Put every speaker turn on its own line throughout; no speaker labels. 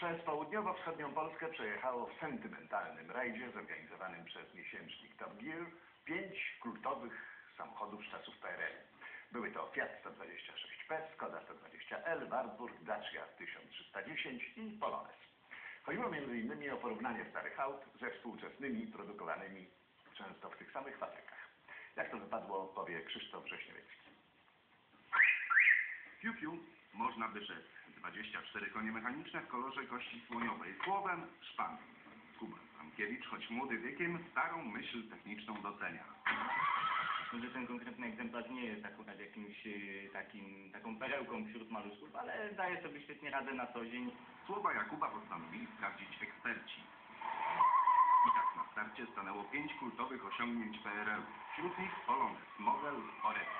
Przez południowo-wschodnią Polskę przejechało w sentymentalnym rajdzie zorganizowanym przez miesięcznik Top Gear pięć kultowych samochodów z czasów PRL. Były to Fiat 126P, Skoda 120L, Wartburg, Dacia 1310 i Polones. Chodziło m.in. o porównanie starych aut ze współczesnymi produkowanymi często w tych samych fabrykach. Jak to wypadło, powie Krzysztof Wrześniowiecki.
Piu Piu można by rzec. 24 konie mechaniczne w kolorze kości słoniowej. Słowem szpan. Kuba Stankiewicz, choć młody wiekiem, starą myśl techniczną docenia.
Może ten konkretny egzemplarz nie jest akurat jakimś e, takim, taką perełką wśród maluszków, ale daje sobie świetnie radę na co dzień.
Słowa Jakuba postanowili sprawdzić eksperci. I tak na starcie stanęło pięć kultowych osiągnięć PRL. Wśród nich Polones, Model, Oretz.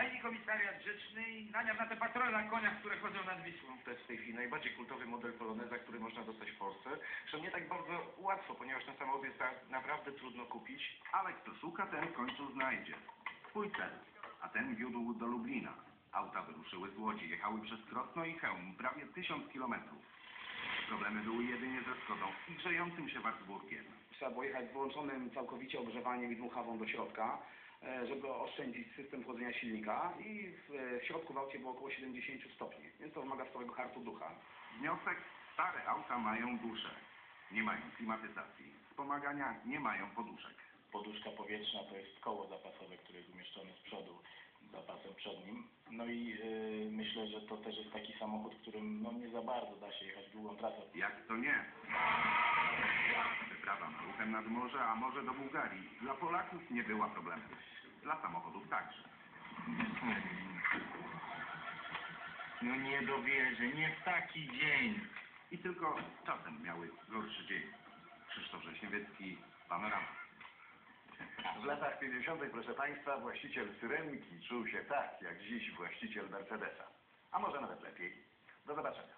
Mi komisariat rzeczny i naniam na te patrole na koniach, które chodzą nad Wisłą.
To jest w tej chwili najbardziej kultowy model Poloneza, który można dostać w Polsce. Zresztą nie tak bardzo łatwo, ponieważ ten samochód jest tak naprawdę trudno kupić.
Ale kto szuka, ten w końcu znajdzie. Swój cel. A ten wiódł do Lublina. Auta wyruszyły z Łodzi, jechały przez Krosno i Chełm, prawie tysiąc kilometrów. Problemy były jedynie ze Skodą i grzejącym się Wartburgiem.
Trzeba było jechać z wyłączonym całkowicie ogrzewaniem i dmuchawą do środka, e, żeby oszczędzić system chłodzenia silnika i w, środku w aucie było około 70 stopni, więc to wymaga sporego hartu ducha.
Wniosek, stare auta mają duszę. Nie mają klimatyzacji. Wspomagania nie mają poduszek.
Poduszka powietrzna to jest koło zapasowe, które jest umieszczone z przodu zapasem przednim. No i e, myślę, że to też jest taki samochód, którym no, nie za bardzo da się jechać długą trasę.
Jak to nie? Maluchem nad morze, a może do Bułgarii. Dla Polaków nie była problemem. Dla samochodów także.
No nie dowierzę, nie w taki dzień.
I tylko czasem miały gorszy dzień. Krzysztof Wrześniowiecki, Panorama.
W latach 50., proszę Państwa, właściciel Syrenki czuł się tak, jak dziś właściciel Mercedesa. A może nawet lepiej. Do zobaczenia.